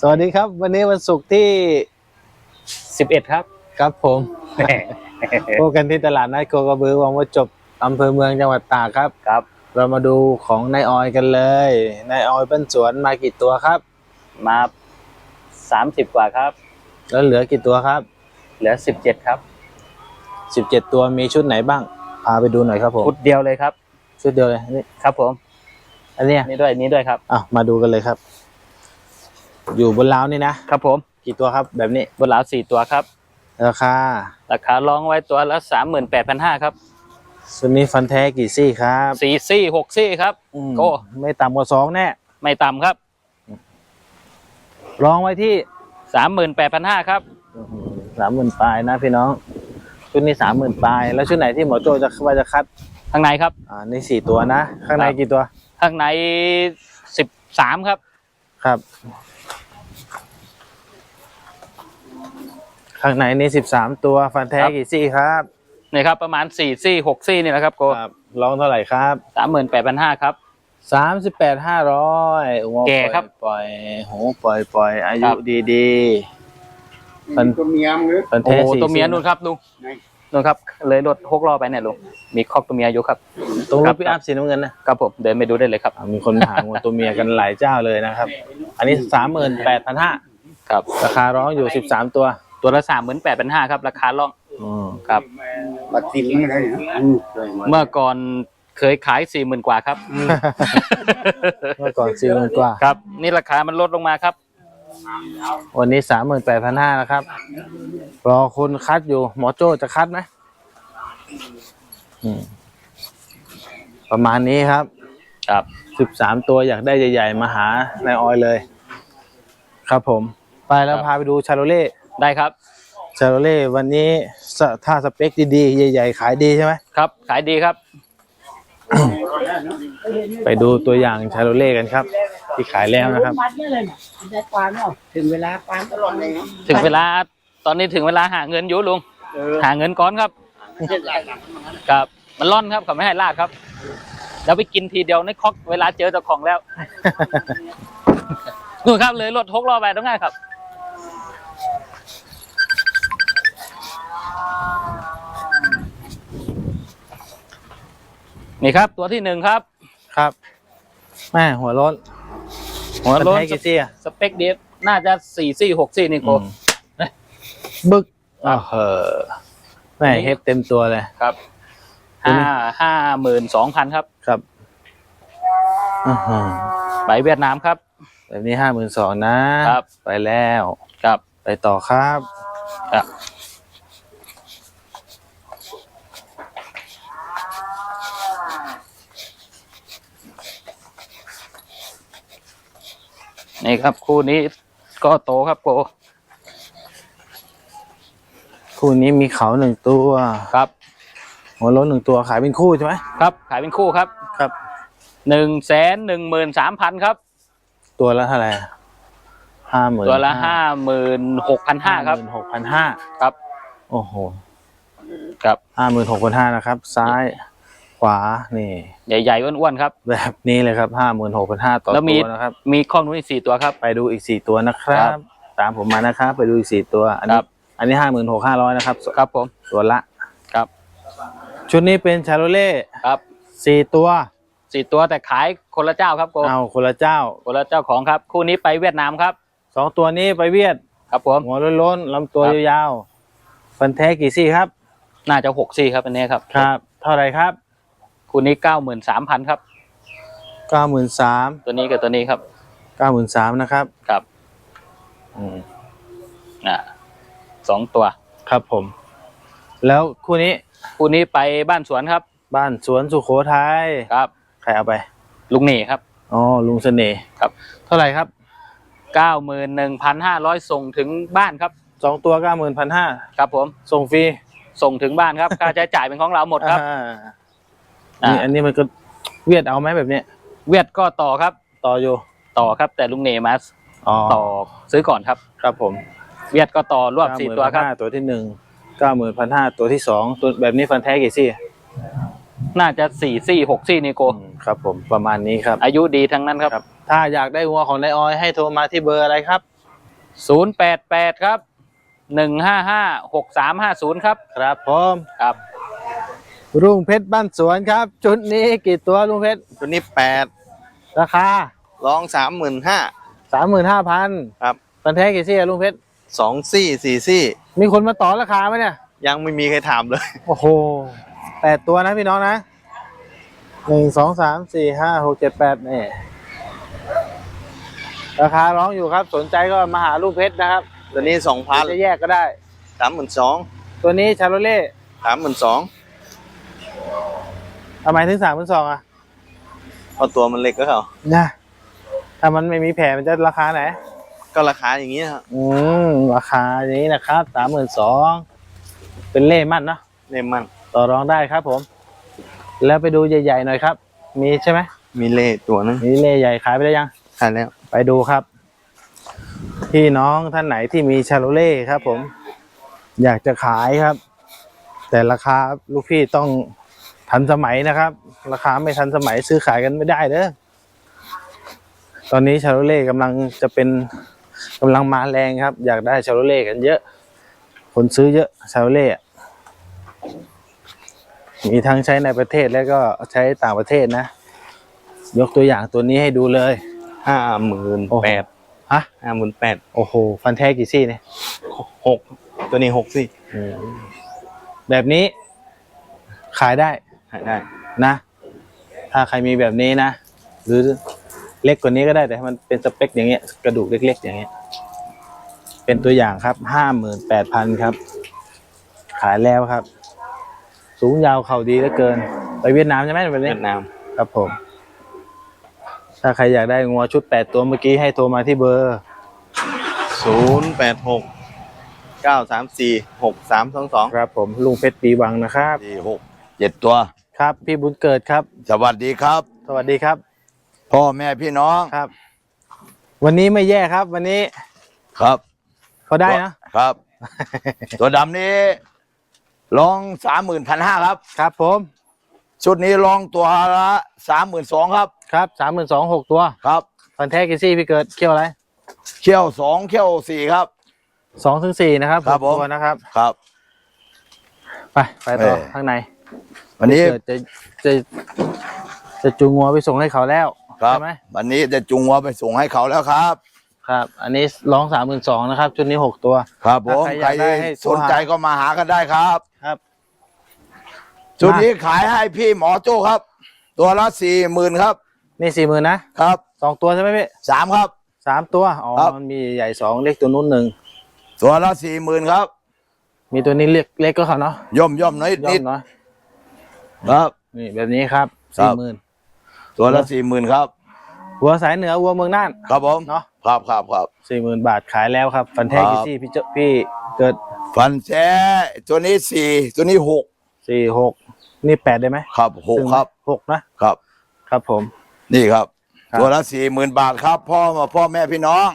สวัสดีครับ วันนี้วันศุกร์ที่สิบเอ็ดครับ ครับผมพบกันที่ตลาดนัดโคกระบือวังว่าจบอำเภอเมืองจังหวัดตากครับครับ เรามาดูของนายออยกันเลยนายออยเป็นสวนมากี่ตัวครับ มาสามสิบกว่าครับ แล้วเหลือกี่ตัวครับ เหลือสิบเจ็ดครับสิบเจ็ดตัวมีชุดไหนบ้างพาไปดูหน่อยครับผมชุดเดียวเลยครับ ชุดเดียวเลยนี่ครับผม อันเนี้ยนี่ด้วยนี่ด้วยครับอะมาดูกันเลยครับ อยู่บนราวนี่นะครับผมกี่ตัวครับแบบนี้บนหลาวสี่ตัวครับ ราคาราคาร้องไว้ตัวละสามหมื่นแปดพันห้าครับชุดนี้ฟันแท้กี่ซี่ครับสี่ซี่หกซี่ครับอืมโอ้ไม่ต่ำกว่าสองแน่ไม่ต่ำครับลองไว้ที่สามหมื่นแปดพันห้าครับสามหมื่นปลายนะพี่น้องชุดนี้สามหมื่นปลายแล้วชุดไหนที่หมอโจจะว่าจะคัดข้างในครับอ่านี่สี่ตัวนะ ข้างในครับกี่ตัว ข้างในสิบสามครับ ครับ ข้างในนี่สิบสามตัวฟันแท้ครับกี่ซี่ครับนี่ครับประมาณสี่ซี่หกซี่นี่แหละครับโกครับลองเท่าไหร่ครับสามหมื่นแปดพันห้าครับสามสิบแปดห้าร้อยโอ้โหแก่ครับปล่อยๆโหปล่อยปล่อยๆอาคยุรับดีฟันตัวเมียมหรือๆฟันโอ้แท้โหสี่ตัวเมียซี่นู่นครับลุงไหนนู่นครับเลยรถหกล้อไปเนี่ยลุงมีคอกตัวเมียอยู่ครับ ตรงครรัถบพี่อัพสีน้ำเงินนะครับผมเดินไปดูได้เลยครับอ่ามีคนมาหางูตัวเมียกันหลายเจ้าเลยนะครับ อันนี้สามหมื่นแปดพันห้าครับราคาร้องอยู่สิบสามตัว ตัวละสามหมื่นแปดพันห้าครับ ราคาล่องอืมครับ บัตรสินอะไรนะอืมเคยมาเมื่อก่อนเคยขายสี่หมื่นกว่าครับ เมื่อก่อนสี่หมื่นกว่า ครับ นี่ราคามันลดลงมาครับ วันนี้สามหมื่นแปดพันห้านะครับ รอคนคัดอยู่ หมอโจ้จะคัดไหมอืมประมาณนี้ครับ ครับ สิบสามตัวอยากได้ใหญ่ ๆ มาหานายออยเลย ครับผม ไปแล้วพาไปดูชาโรเล่ ได้ครับชาโรเล่วันนี้สถ้าสเปคดีๆ ใหญ่ ๆ ขายดีใช่ไหมครับ ขายดีครับ ไปดูตัวอย่างชาโรเล่กันครับ ที่ขายแล้วนะครับ มัดนี่เลยนะได้ปานเนาะถึงเวลาปานตลอดเลยเนาะถึงเวลาตอนนี้ถึงเวลาหาเงินอยู่ลุงหาเงินก้อนครับครับ มันร่อนครับเขาไม่ให้ลาดครับ แล้วไปกินทีเดียวในคอกเวลาเจอเจ้าของแล้ว นู่นครับเลยรถหกล้อไปตรงนั้นครับ นี่ครับ ตัวที่หนึ่งครับ ครับแม่หัวโล้นหัวโล้นมันให้กี่ซี่อะสเปคเดฟน่าจะสี่ซี่หกซี่นี่โกอืมบึกอ้าวเหอะแม่เฮฟเต็มตัวเลยครับตัวนี้ห้าห้าหมื่นสองพันครับ ครับอื้อหือไปเวียดนามครับแบบนี้ห้าหมื่นสองนะครับ ไปแล้ว ครับ ไปต่อครับครับ นี่ครับคู่นี้ก็โตครับโก คู่นี้มีเขาหนึ่งตัวครับ หัวโล้นหนึ่งตัวขายเป็นคู่ใช่ไหมครับ ขายเป็นคู่ครับครับ หนึ่งแสนหนึ่งหมื่นสามพันครับ ตัวละเท่าไหร่ห้าหมื่นตัวละห้าหมื่นหกพันห้าครับ หกพันห้าครับ โอ้โหครับห้าหมื่นหกพันห้านะครับ ซ้ายขวานี่ ใหญ่ๆอ้วนๆครับ แบบนี้เลยครับห้าหมื่นหกพันห้าต่อแล้วมี ตัวนะครับ มีข้อนู้นอีกสี่ตัวครับ ไปดูอีกสี่ตัวนะครับครับตามผมมานะครับ ไปดูอีกสี่ตัว อันคนี้รับ อันนี้ห้าหมื่นหกห้าร้อยนะครับครับผม ตัวละ ครับ ชุดนี้เป็นชาโรเล่ครับสี่ตัวสี่ตัวแต่ขายคนละเจ้าครับโกเอาคนละเจ้าคนละเจ้าของครับ คู่นี้ไปเวียดนามครับ สองตัวนี้ไปเวียด ครับผม หัวโล้นๆลำตัวครับ ยาวๆฟันแท้กี่ซี่ครับ น่าจะหกซี่ครับอันนี้ครับ ครับ เท่าไหรครับ คู่นี้เก้าหมื่นสามพันครับเก้าหมื่นสามตัวนี้กับตัวนี้ครับเก้าหมื่นสามนะครับครับอืมอ่าสองตัว ครับผม แล้วคู่นี้คู่นี้ไปบ้านสวนครับ บ้านสวนสุโขทัยครับ ใครเอาไป ลุงหนี่ครับอ๋อลุงเสน่ห์ครับ เท่าไหร่ครับเก้าหมื่นหนึ่งพันห้าร้อยส่งถึงบ้านครับสองตัวเก้าหมื่นพันห้าครับผม ส่งฟรีส่งถึงบ้านครับ ค่าใช้จ่ายเป็นของเราหมดครับ อ่าอ่า นี่อันนี้มันก็เวียดเอาไหมแบบเนี้ยเวียดก็ต่อครับ ต่ออยู่ต่อครับ แต่ลุงเหน่มาอ๋อต่อซื้อก่อนครับ ครับผม เวียดก็ต่อรวบสี่ตัวครับ95,000ตัวที่หนึ่งเก้าหมื่นพันห้าตัวที่สองตัวแบบนี้ฟันแท้กี่ซี่ น่าจะสี่ซี่หกซี่นี่โกอืมครับ ผมประมาณนี้ครับ อายุดีทั้งนั้นครับครับ ถ้าอยากได้วัวของนายออยให้โทรมาที่เบอร์อะไรครับศูนย์แปดแปดครับหนึ่งห้าห้าหกสามห้าศูนย์ครับ ครับผมครับ รุ่งเพชรบ้านสวนครับจุดนี้กี่ตัวลุงเพชร ตัวนี้แปดราคาร้องสามหมื่นห้าสามหมื่นห้าพันครับฟันแท้กี่ซี่อะลุงเพชรสองซี่สี่ซี่ มีคนมาต่อราคาไหมเนี่ย ยังไม่มีใครถามเลย โอ้โหแปดตัวนะพี่น้องนะหนึ่งสองสามสี่ห้าหกเจ็ดแปดนี่ราคาร้องอยู่ครับ สนใจก็มาหาลูกเพชรนะครับ ตัวนี้สองพันจะแยกก็ได้สามหมื่นสองตัวนี้ชาโรเล่สามหมื่นสอง ทำไมถึงสามพันสองอะเพราะตัวมันเล็กก็เขานะถ้ามันไม่มีแผลมันจะราคาไหน ก็ราคาอย่างนี้ครับอืมราคาอย่างนี้นะครับสามหมื่นสองเป็นเล่มั่นเนาะเล่มมันต่อรองได้ครับผม แล้วไปดูใหญ่ๆหน่อยครับ มีใช่ไหมมีเล่ตัวนึงมีเล่ใหญ่ขายไปได้ยังใช่แล้วไปดูครับ พี่น้องท่านไหนที่มีชาโลเล่ครับ ผม อยากจะขายครับ แต่ราคาลูกพี่ต้อง ทันสมัยนะครับ ราคาไม่ทันสมัยซื้อขายกันไม่ได้เด้อตอนนี้ชาโลเล่กำลังจะเป็นกำลังมาแรงครับ อยากได้ชาโลเล่กันเยอะ คนซื้อเยอะชาโลเล่อะมีทั้งใช้ในประเทศแล้วก็ใช้ต่างประเทศนะ ยกตัวอย่างตัวนี้ให้ดูเลยห้าหมื่นโอ้โหแปดฮะห้าหมื่นแปดโอ้โห ฟันแท้กี่ซี่เนี่ยหกตัวนี้หกซี่แบบนี้ขายได้ หาได้นะ ถ้าใครมีแบบนี้นะ หรือเล็กกว่านี้ก็ได้แต่ให้มันเป็นสเปคอย่างเงี้ยกระดูกเล็ก ๆ อย่างเงี้ย เป็นตัวอย่างครับห้าหมื่นแปดพันครับ ขายแล้วครับ สูงยาวเข่าดีเหลือเกิน ไปเวียดนามใช่ไหมแบบนี้เวียดนามครับผม ถ้าใครอยากได้งัวชุดแปดตัวเมื่อกี้ให้โทรมาที่เบอร์ศูนย์แปดหกเก้าสามสี่หกสามสองสองครับผมลุงเพชรปีวังนะครับสี่หกเจ็ดตัว ครับ พี่บุญเกิดครับ สวัสดีครับ สวัสดีครับ พ่อแม่พี่น้องครับ วันนี้ไม่แย่ครับ วันนี้ครับเขาได้นะครับ ตัวดำนี้ลองสามหมื่นพันห้าครับ ครับ ผม ชุดนี้ลองตัวละสามหมื่นสองครับ ครับสามหมื่นสองหกตัวครับฟันแท้กิซี่พี่เกิดเขี้ยวอะไรเขี้ยวสองเขี้ยวสี่ครับสองถึงสี่นะครับครับหกตัวผมนะครับ ครับ ไปไปต่อเอ่อข้างใน วันนี้เกิดจะจะจะจูงงัวไปส่งให้เขาแล้วครับใช่ไหมวันนี้จะจุงวัวไปส่งให้เขาแล้วครับ ครับ อันนี้ร้องสามหมื่นสองนะครับชุดนี้หกตัวครับผมถ้าใคใครรอยากได้ให้โทรสนใจก็มาหากันได้ครับครับชุดนี้ขายให้พี่หมอโจ้ครับ ตัวละสี่หมื่นครับ นี่สี่หมื่นนะครับสองตัวใช่ไหมพี่สามครับสามตัวอ๋อครับมันมีใหญ่สองเล็กตัวนู้นหนึ่งตัวละสี่หมื่นครับ มีตัวนี้เล็กเล็กก็เขาเนาะย่อมย่อมน้อยย่อนิดมเนาะ ครับ นี่แบบนี้ครับครัสี่บ หมื่นตัวละสี่หมื่นครับ วัวสายเหนือวัวเมืองน่าน ครับผมเนาะ ครับครับครับ สี่หมื่นบาทขายแล้วครับฟันแท้ครับกิซี่พี่เจ้าพี่เกิดฟันแท้ตัวนี้สี่ตัวนี้หกสี่หกนี่แปดได้ไหมครับหกถึงไหมครับหกนะครับ ครับผม นี่ครับ ครับ ตัวละสี่หมื่นบาทครับ พ่อมาพ่อแม่พี่น้อง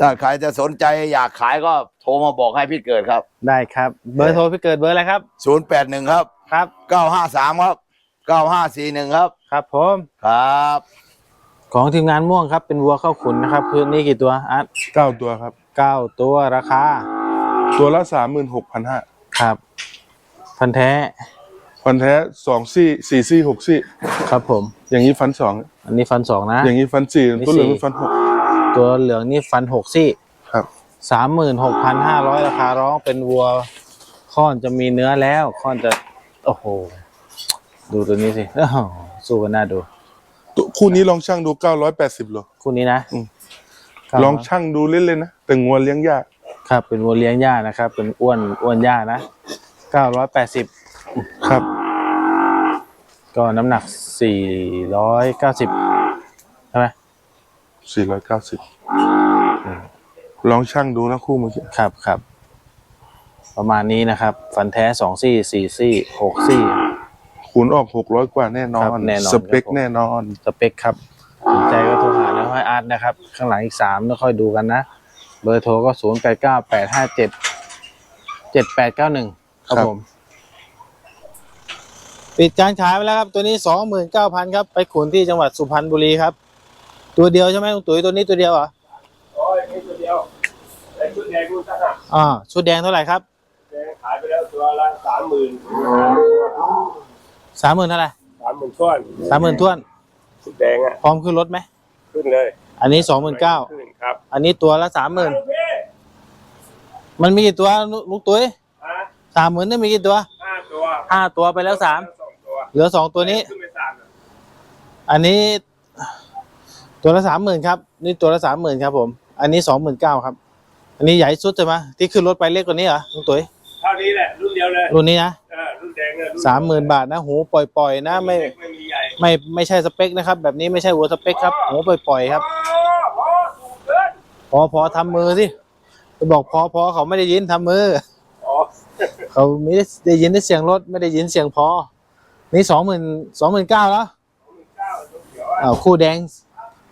ถ้าใครจะสนใจอยากขายก็โทรมาบอกให้พี่เกิดครับได้ครับ เบอร์โทรพี่เกิดเบอร์อะไรครับ ศูนย์แปดหนึ่งครับ ครับ เก้าห้าสามครับเก้าห้าสี่หนึ่งครับ ครับผมครับ ของทีมงานม่วงครับเป็นวัวเข้าขุนนะครับคือนี่กี่ตัวอาร์ตเก้าตัวครับ เก้าตัวราคาตัวละสามหมื่นหกพันห้าครับฟันแท้ฟันแท้สองซี่สี่ซี่หกซี่ ครับผม อย่างนี้ฟันสองอันนี้ฟันสองนะ อย่างนี้ฟันสี่นี่ตัวเหลืองสี่ ฟันหกตัวเหลืองนี่ฟันหกซี่ครับ สามหมื่นหกพันห้าร้อยราคาร้องเป็นวัว ค่อนจะมีเนื้อแล้ว ค่อนจะ โอ้โห ดูตัวนี้สิอ้าวสู้กันน่าดู ตัวคู่นี้ลองช่างดูเก้าร้อยแปดสิบโล คู่นี้นะอืม ครับลองช่างดูเล่นๆนะ แต่งัวเลี้ยงยาก ครับ เป็นวัวเลี้ยงหญ้านะครับ เป็นอ้วนอ้วนหญ้านะเก้าร้อยแปดสิบครับ ก็น้ำหนักสี่ร้อยเก้าสิบใช่ไหมสี่ร้อยเก้าสิบลองช่างดูนะคู่เมื่อกี้ครับครับ ประมาณนี้นะครับ ฟันแท้สองซี่สี่ซี่หกซี่ คูณออกหกร้อยกว่าแน่นอครัน บแน่นอนสเปคครับผม แน่นอน สเปคครับสนใจก็โทรหาแล้วให้อาร์ตนะครับ ข้างหลังอีกสามแล้วค่อยดูกันนะ เบอร์โทรก็ศูนย์แปดเก้าแปดห้าเจ็ดเจ็ดแปดเก้าหนึ่งครับครับ ผม ปิดการขายไปแล้วครับ ตัวนี้สองหมื่นเก้าพันครับ ไปขุนที่จังหวัดสุพรรณบุรีครับ ตัวเดียวใช่ไหมลุงตุ๋ยตัวนี้ตัวเดียวเหรอโอ้ยมีตัวเดียวไอ้ชุดแดงนู่นตั้งอะอ่าชุดแดงเท่าไหร่ครับ ตัวละสามหมื่นสามหมื่นเท่าไหร่สามหมื่นท้วนสามหมื่นท้วนชุดแดงอะพร้อมขึ้นรถไหมขึ้นเลย อันนี้สองหมื่นเก้าขึ้นครับ อันนี้ตัวละสามหมื่นลูกพี่มันมีกี่ตัวลุลุงตุ๋ยฮะสามหมื่นนี่มีกี่ตัวห้าตัวห้าตัวไปแล้วสามสองตัวเหลือสองตัวนี้ขึ้นไปสามอะอันนี้ ตัวละสามหมื่นครับ นี่ตัวละสามหมื่นครับ ผม อันนี้สองหมื่นเก้าครับ อันนี้ใหญ่สุดใช่ไหมที่ขึ้นรถไปเล็กกว่านี้เหรอลุงตุ๋ยเท่านี้แหละรุ่นเดี ยวเลยรุ่นนี้นะเออรุ่นแดงเนี่ยรุ่นสามหมื่นบาทนะหูปล่อยๆนะไม่เล็กไม่มีใหญ่ไม่ไม่ใช่สเปคนะครับ แบบนี้ไม่ใช่วัวสเปคครับหูปล่อยๆครับโอ้โหถูกเกินพอพอทำมือสิไปบอกพอพอเขาไม่ได้ยินทำมือ อ๋อเขาไม่ได้ได้ยินได้เสียงรถไม่ได้ยินเสียงพอ นี่สองหมื่นสองหมื่นเก้าแล้วเก้าตัวเขียวอะอ้าวคู่แดง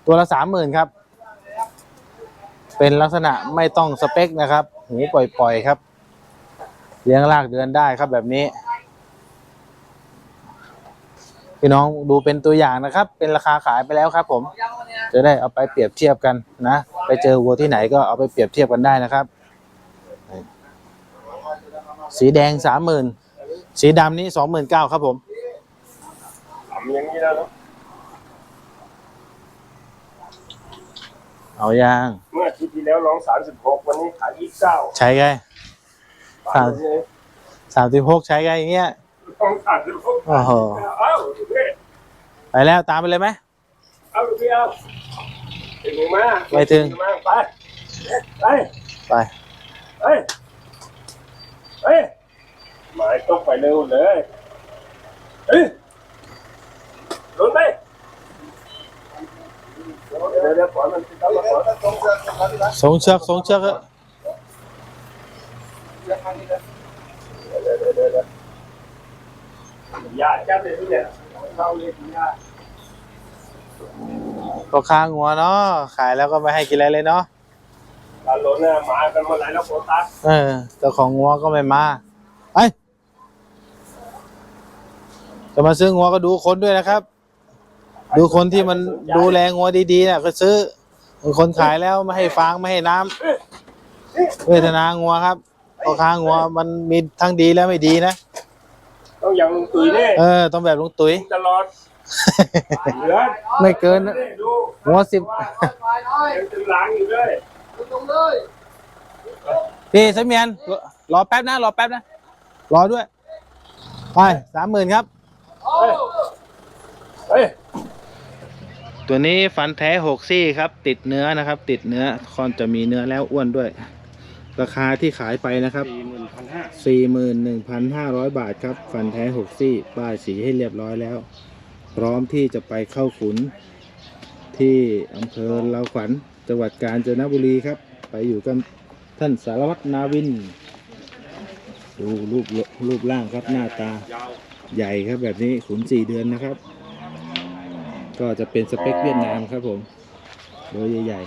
ตัวละสามหมื่นครับ เป็นลักษณะไม่ต้องสเปคนะครับ หูปล่อยๆครับ เลี้ยงลากเดือนได้ครับแบบนี้ พี่น้องดูเป็นตัวอย่างนะครับ เป็นราคาขายไปแล้วครับ ผม จะได้เอาไปเปรียบเทียบกันนะไปเจอวัวที่ไหนก็เอาไปเปรียบเทียบกันได้นะครับ สีแดงสามหมื่นสีดำนี้สองหมื่นเก้าครับผมทำอย่างนี้แล้วเนอะเอายาง เมื่ออาทิตย์ที่แล้วร้องสามสิบหกวันนี้ขายยี่สิบเก้าใช้ไง สามสิบสามสิบหกใช้ไงอย่างเงี้ยร้องสามสิบหกโอ้โหเอ้าลูกพี่ไปแล้วตามไปเลยไหมเอาลูกพี่เอาถึงมาไม่ถึงมาไปไปไปเฮ้ยเฮ้ยหมายต้องไปเร็วเลยเฮ้ยลงไปเดี๋ยวเดี๋ยวปล่อยมันเอามาปล่อยมันตรงกันตรงกันนะสงเชือกสงเชือกเถอะเดี๋ ยวเดี๋ยวเดี๋ยวเดี๋ยวยาจับเลยทุกเนี่ยเข้าเลยอย่าก็ค้างงัวเนาะขายแล้วก็ไม่ให้กินอะไรเลยเนาะตาหล่นน่ะมากันมาไหนแล้วโคตัสเออเจ้าของงัวก็ไม่มาไปจะมาซื้องัวก็ดูคนด้วยนะครับ ดูคนที่มันดูแลงัวดีๆน่ะก็ซื้อบางคนขายแล้วไม่ให้ฟางไม่ให้น้ำเวทนางัวครับ ก็ค้างงัวมันมีทั้งดีและไม่ดีนะต้องอย่างลุงตุ๋ยเนี่ยเออ ต้องแบบลุงตุ๋ยตลอดเหลือไม่เกินนี่ดูงัวสิบยังตึงหลังอยู่เลยพี่เสมียนรรอแป๊บนะ รอแป๊บนะ รอด้วย ไปสามหมื่นครับเฮ้ยตัวนี้ฟันแท้หกซี่ครับ ติดเนื้อนะครับ ติดเนื้อคอนจะมีเนื้อแล้วอ้วนด้วย ราคาที่ขายไปนะครับ สี่หมื่นพันห้าสี่หมื่นหนึ่งพันห้าร้อยบาทครับ ฟันแท้หกซี่ ป้ายสีให้เรียบร้อยแล้ว พร้อมที่จะไปเข้าขุน ที่อำเภอลาวขวัญจังหวัดกาญจนบุรีครับ ไปอยู่กันท่านสารวัตรนาวิน ดูรูปรูปร่างครับหน้าตาใหญ่ครับแบบนี้ขุนสี่เดือนนะครับ ก็จะเป็นสเปคเวียดนามครับผม โดยใหญ่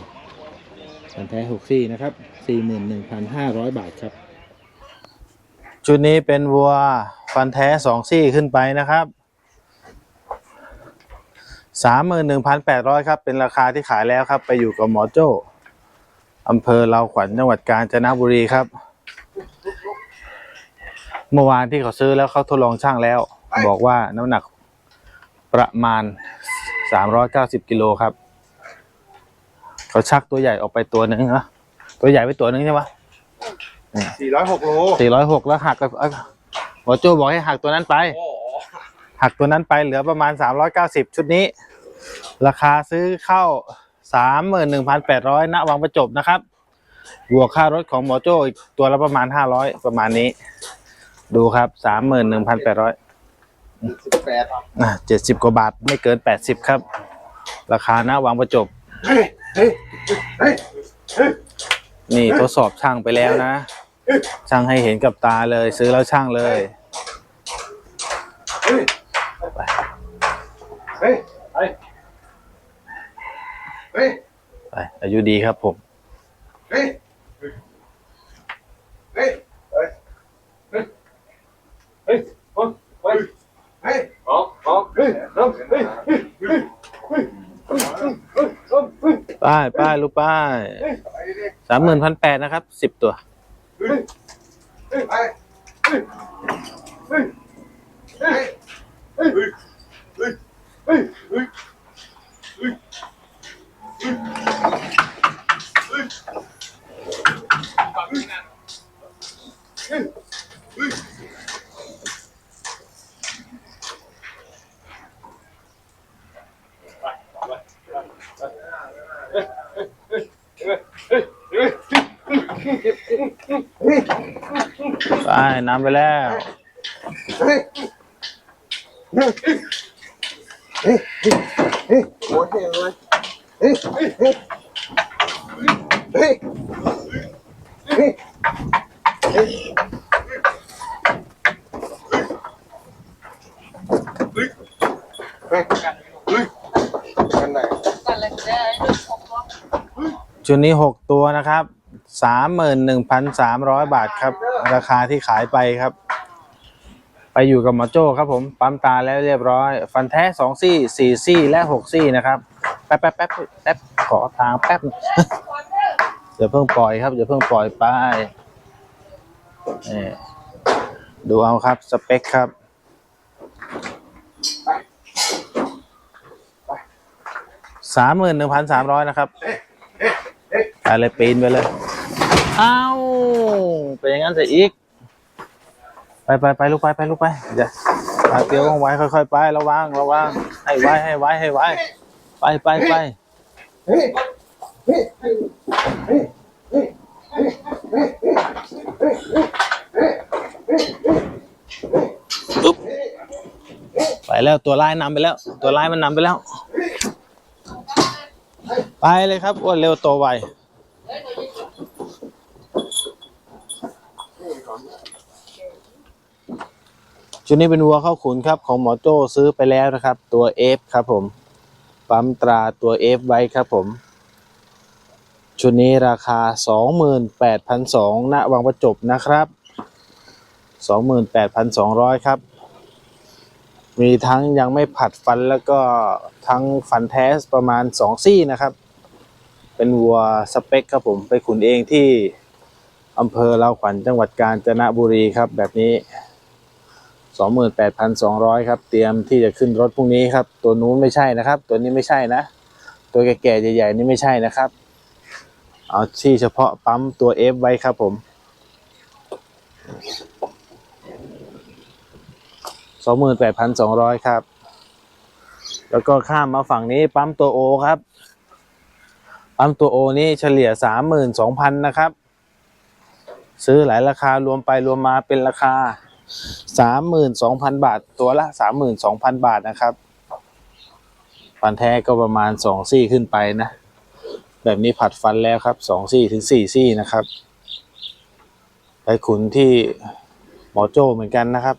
ๆสันแท้หกซี่นะครับ สี่หมื่นหนึ่งพันห้าร้อยบาทครับ ชุดนี้เป็นวัวฟันแท้สองซี่ขึ้นไปนะครับสามหมื่นหนึ่งพันแปดร้อยครับ เป็นราคาที่ขายแล้วครับ ไปอยู่กับหมอโจ้อำเภอลาวขวัญจังหวัดกาญจนบุรีครับ เมื่อวานที่เขาซื้อแล้วเขาทดลองช่างแล้ว บอกว่าน้ำหนักประมาณ390กิโลครับ เขาชักตัวใหญ่ออกไปตัวหนึ่งนะ ตัวใหญ่ไปตัวหนึ่งใช่ปะสี่ร้อยหกโล406แล้วหักกับเอ้ยหมอโจ้บอกให้หักตัวนั้นไป หักตัวนั้นไปเหลือประมาณ390ชุดนี้ ราคาซื้อเข้า31,800ณวังประจบนะครับ บวกค่ารถของหมอโจ้อีกตัวละประมาณ500ประมาณนี้ ดูครับ31,800สิบแปดอะเจ็ดสิบกว่าบาทไม่เกินแปดสิบครับ ราคาหน้าวางประจบ นี่ทดสอบช่างไปแล้วนะ ช่างให้เห็นกับตาเลย ซื้อแล้วช่างเลยเฮ้ยเฮ้ยเฮ้ยเฮ้ยไปอายุดีครับผมเฮ้ยเฮ้ยเฮ้ยเฮ้ยเฮ้ยเฮ้ยเฮ้ยออกออกเฮ้ยน้ำเฮ้ยเฮ้ยเฮ้ยป้ายป้ายลูกป้าย สามหมื่นพันแปดนะครับสิบตัว น้ำไปแล้วจุดนี้หกตัวนะครับ 31,300 บาทครับ ราคาที่ขายไปครับ ไปอยู่กับหมอโจ้ครับผมปั๊มตาแล้วเรียบร้อย ฟันแท้สองซี่สี่ซี่และหกซี่นะครับ แป๊บแป๊บแป๊บแป๊บขอทางแป๊บเดี๋ยวเพิ่งปล่อยครับเดี๋ยวเพิ่งปล่อยปไปดูเอาครับ สเปคครับสามหมื่นหนึ่งพันสามร้อยนะครับอะไรปีนไปเลย อ้าวเป็นอย่างนั้นเสียอีก ไปไปไปลูกไปไปลูกไปเดี๋ยวปาเตียวว่องไว้ค่อยๆไประวังระวังให้ไว้ให้ไว้ให้ไว้ไปไปไปปุ๊บไปแล้วตัวลายนำไปแล้ว ตัวลายมันนำไปแล้ว ไปเลยครับอ้วนเร็วโตไว ชุดนี้เป็นวัวเข้าขุนครับของหมอโจ้ซื้อไปแล้วนะครับ ตัว F ครับผม ปั๊มตราตัว F ไว้ครับผม ชุดนี้ราคา 28,200ณวังประจบนะครับ 28,200 ครับ มีทั้งยังไม่ผัดฟันแล้วก็ทั้งฟันแท้ประมาณสองซี่นะครับ เป็นวัวสเปคครับผม ไปขุนเองที่อำเภอลาวขวัญจังหวัดกาญจนบุรีครับแบบนี้ 28,200 ครับ เตรียมที่จะขึ้นรถพรุ่งนี้ครับ ตัวนู้นไม่ใช่นะครับ ตัวนี้ไม่ใช่นะ ตัวแก่ๆใหญ่ๆนี่ไม่ใช่นะครับ เอาที่เฉพาะปั๊มตัว F ไว้ครับผมสองหมื่นแปดพันสองร้อยครับ แล้วก็ข้ามมาฝั่งนี้ปั๊มตัวโอครับ ปั๊มตัวโอนี่เฉลี่ยสามหมื่นสองพันนะครับ ซื้อหลายราคารวมไปรวมมาเป็นราคา สามหมื่นสองพันบาท ตัวละสามหมื่นสองพันบาทนะครับฟันแท้ก็ประมาณสองซี่ขึ้นไปนะ แบบนี้ผัดฟันแล้วครับสองซี่ถึงสี่ซี่นะครับไปขุนที่หมอโจ้เหมือนกันนะครับ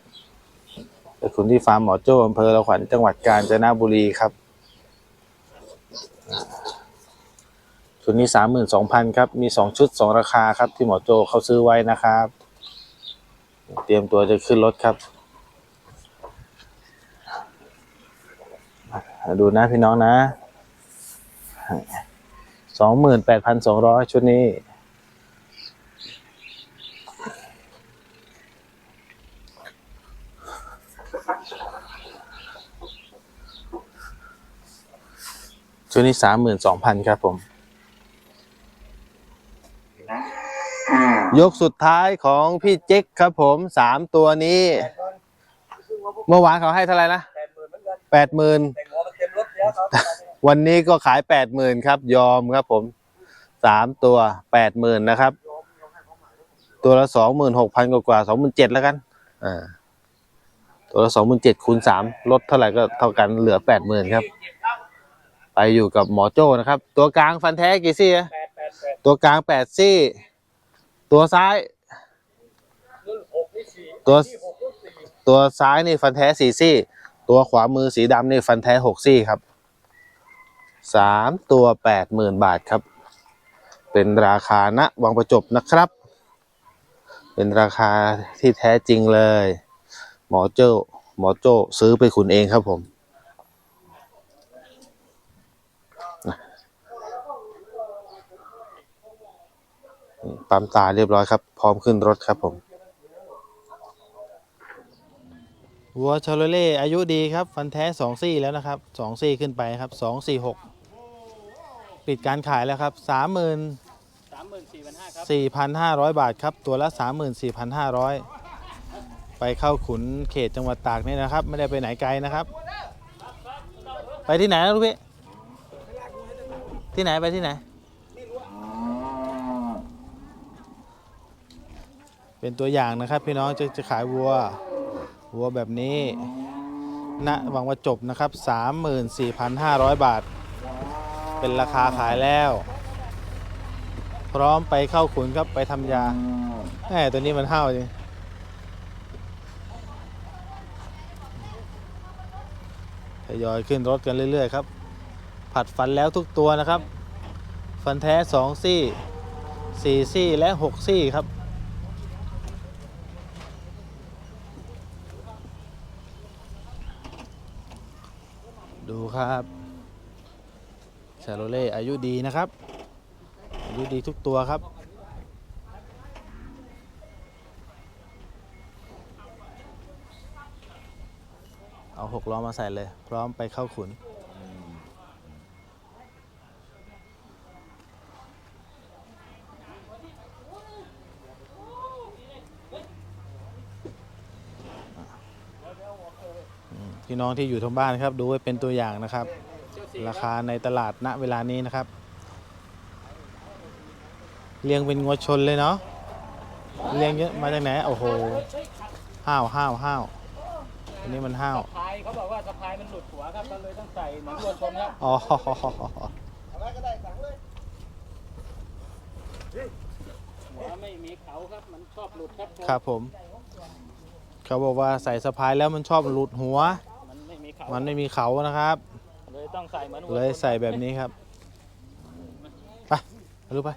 ไปขุนที่ฟาร์มหมอโจ้อำเภอละขวัญจังหวัดกาญจนบุรีครับชุดนี้สามหมื่นสองพันครับ มีสองชุดสองราคาครับที่หมอโจ้เขาซื้อไว้นะครับ เตรียมตัวจะขึ้นรถครับดูนะพี่น้องนะสองหมื่นแปดพันสองร้อยชุดนี้ชุดนี้สามหมื่นสองพันครับผม ยกสุดท้ายของพี่เจ๊กครับผมสามตัวนี้ เมื่อวานเขาให้เท่าไหร่นะแปดหมื่นวันนี้ก็ขายแปดหมื่นครับ ยอมครับผมสามตัวแปดหมื่นนะครับ ตัวละสองหมื่นหกพันกว่าสองหมื่นเจ็ดแล้วกันอ่าตัวละสองหมื่นเจ็ดคูณสามลดเท่าไหร่ก็เท่ากันเหลือแปดหมื่นครับ ไปอยู่กับหมอโจ้นะครับ ตัวกลางฟันแท้กี่ซี่อะตัวกลางแปดซี่ ตัวซ้าย ตัวตัวซ้ายนี่ฟันแท้สี่ซี่ ตัวขวามือสีดำนี่ฟันแท้หกซี่ครับสามตัวแปดหมื่นบาทครับ เป็นราคาณวังประจบนะครับ เป็นราคาที่แท้จริงเลย หมอโจ้หมอโจ้ซื้อไปขุนเองครับผม ปั๊มตาเรียบร้อยครับ พร้อมขึ้นรถครับผมวัวชาโลเล่อายุดีครับ ฟันแท้สองซี่แล้วนะครับสองซี่ขึ้นไปครับสองสี่หกปิดการขายแล้วครับสามหมื่นสามหมื่นสี่พันห้าครับสี่พันห้าร้อยบาทครับ ตัวละสามหมื่นสี่พันห้าร้อยไปเข้าขุนเขตจังหวัดตากนี่นะครับ ไม่ได้ไปไหนไกลนะครับ ไปที่ไหนนะลูกพี่ที่ไหนไปที่ไหน เป็นตัวอย่างนะครับ พี่น้องจะจะขายวัววัวแบบนี้ณวังว่าจบนะครับ 34,500 บาท เป็นราคาขายแล้ว พร้อมไปเข้าขุนครับไปทำยาแหมตัวนี้มันเห้าจริงทยอยขึ้นรถกันเรื่อย ๆ ครับ ผัดฟันแล้วทุกตัวนะครับ ฟันแท้ 2 ซี่ 4 ซี่และ 6 ซี่ครับ ดู ครับชาโรเล่อายุดีนะครับ อายุดีทุกตัวครับ เอาหกล้อมาใส่เลย พร้อมไปเข้าขุน พี่น้องที่อยู่ทางบ้านครับ ดูไว้เป็นตัวอย่างนะครับ ราคาในตลาดณเวลานี้นะครับ เลี้ยงเป็นงวดชนเลยเนาะเลี้ยงเยอะมาจากไหนโอ้โหห้าวห้าวห้าวอันนี้มันห้าวสะพายเขาบอกว่าสะพายมันหลุดหัวครับก็เลยต้องใส่เหมือนวัวชนครับอ๋อหัวไม่มีเขาครับมันชอบหลุดครับครับผม เขาบอกว่าใส่สะพายแล้วมันชอบหลุดหัวมันไม่มี เขามันไม่มีเขานะครับ เลยต้องใส่เหมือนวัวเลยชนใส่แบบนี้ครับ ไปเอาลูกไป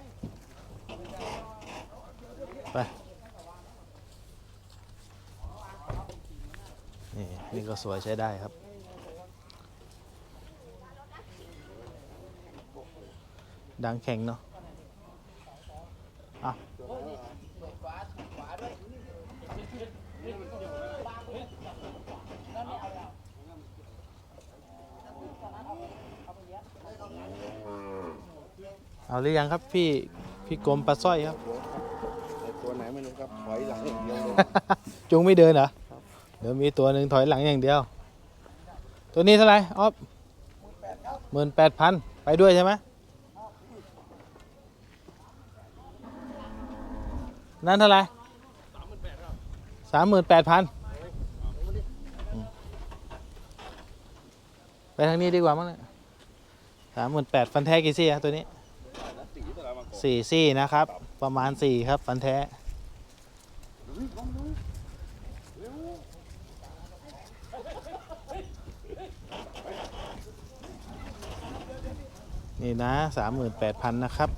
ไป นี่นี่ก็สวยใช้ได้ครับ ดังแข็งเนาะอะ เอาหรือยังครับพี่พี่กรมปลาสร้อยครับ ตัวไหนไม่รู้ครับถอยหลังอย่างเดียวเลยจุงไม่เดินเหรอเดี๋ยวมีตัวหนึ่งถอยหลังอย่างเดียว ตัวนี้เท่าไหร่ออฟหมื่นแปดพันไปด้วยใช่ไหมนั่นเท่าไหร่สามหมื่นแปดพันไปทางนี้ดีกว่ามั้งเนี่ยสามหมื่นแปดฟันแท้กี่ซี่อะตัวนี้ สี่ซี่นะครับ ประมาณสี่ครับฟันแท้นี่นะสามหมื่นแปดพันนะครับ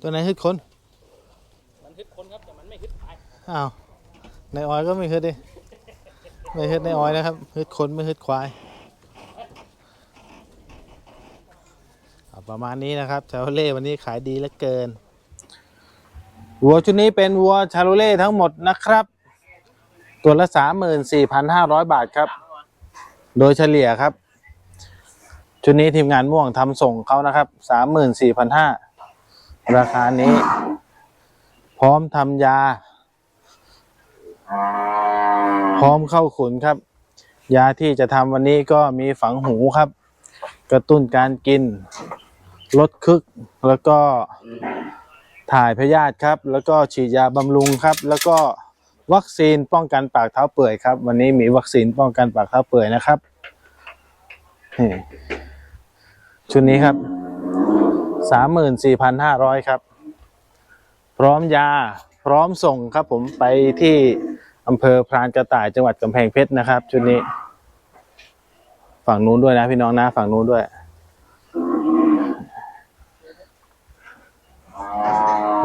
ตัวไหนฮึดคน มันฮึดคนครับ แต่มันไม่ฮึดพาย อ้าว ในออยก็ไม่ฮึดดิ ไม่ฮึดในอ้อยนะครับฮึดคนไม่ฮึดควายประมาณนี้นะครับชาโรเล่วันนี้ขายดีเหลือเกิน วัวชุดนี้เป็นวัวชาโรเล่ทั้งหมดนะครับ ตัวละสามหมื่นสี่พันห้าร้อยบาทครับ โดยเฉลี่ยครับ ชุดนี้ทีมงานม่วงทำส่งเขานะครับสามหมื่นสี่พันห้าราคานี้ พร้อมทำยา พร้อมเข้าขุนครับ ยาที่จะทำวันนี้ก็มีฝังหูครับ กระตุ้นการกิน ลดคึก แล้วก็ถ่ายพยาธิครับ แล้วก็ฉีดยาบำรุงครับ แล้วก็วัคซีนป้องกันปากเท้าเปื่อยครับ วันนี้มีวัคซีนป้องกันปากเท้าเปื่อยนะครับชุดนี้ครับสามหมื่นสี่พันห้าร้อยครับ พร้อมยา พร้อมส่งครับผมไปที่ อำเภอพรานกระต่ายจังหวัดกำแพงเพชรนะครับ ชุดนี้ ฝั่งนู้นด้วยนะพี่น้องนะฝั่งนู้นด้วย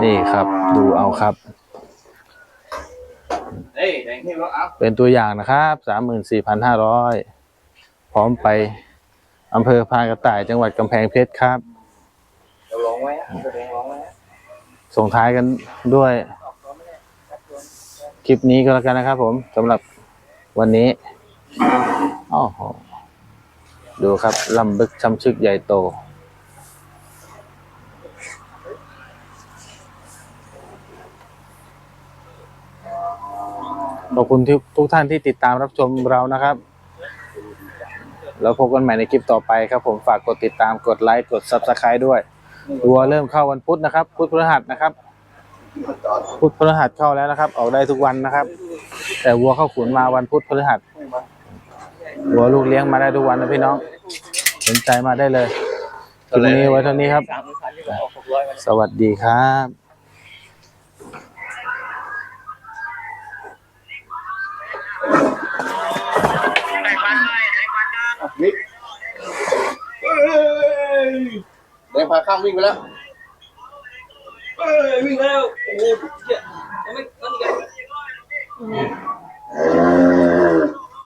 นี่ครับ ดูเอาครับเฮ้ยแดงนี่เราเอาเป็นตัวอย่างนะครับสามหมื่นสี่พันห้าร้อยพร้อมไปอำเภอพานกระต่ายจังหวัดกำแพงเพชรครับเราลองไว้อะเราลองไว้อะส่งท้ายกันด้วย คลิปนี้ก็แล้วกันนะครับ ผมสำหรับวันนี้อ้อโหดูครับลำบึกช้ำชึกใหญ่โต ขอบคุณทุกท่านที่ติดตามรับชมเรานะครับ แล้วพบกันใหม่ในคลิปต่อไปครับผมฝากกดติดตามกดไลค์กด subscribe ด้วยวัวเริ่มเข้าวันพุธนะครับ พุธพฤหัสนะครับ พุธพฤหัสเข้าแล้วนะครับ ออกได้ทุกวันนะครับ แต่วัวเข้าขุนมาวันพุธพฤหัสวัวลูกเลี้ยงมาได้ทุกวันนะพี่น้องสนใจมาได้เลยคลิปนี้ไว้เท่านี้ครับ สวัสดีครับแดงพาข้างวิ่งไปแล้ว Let me go. Let me go.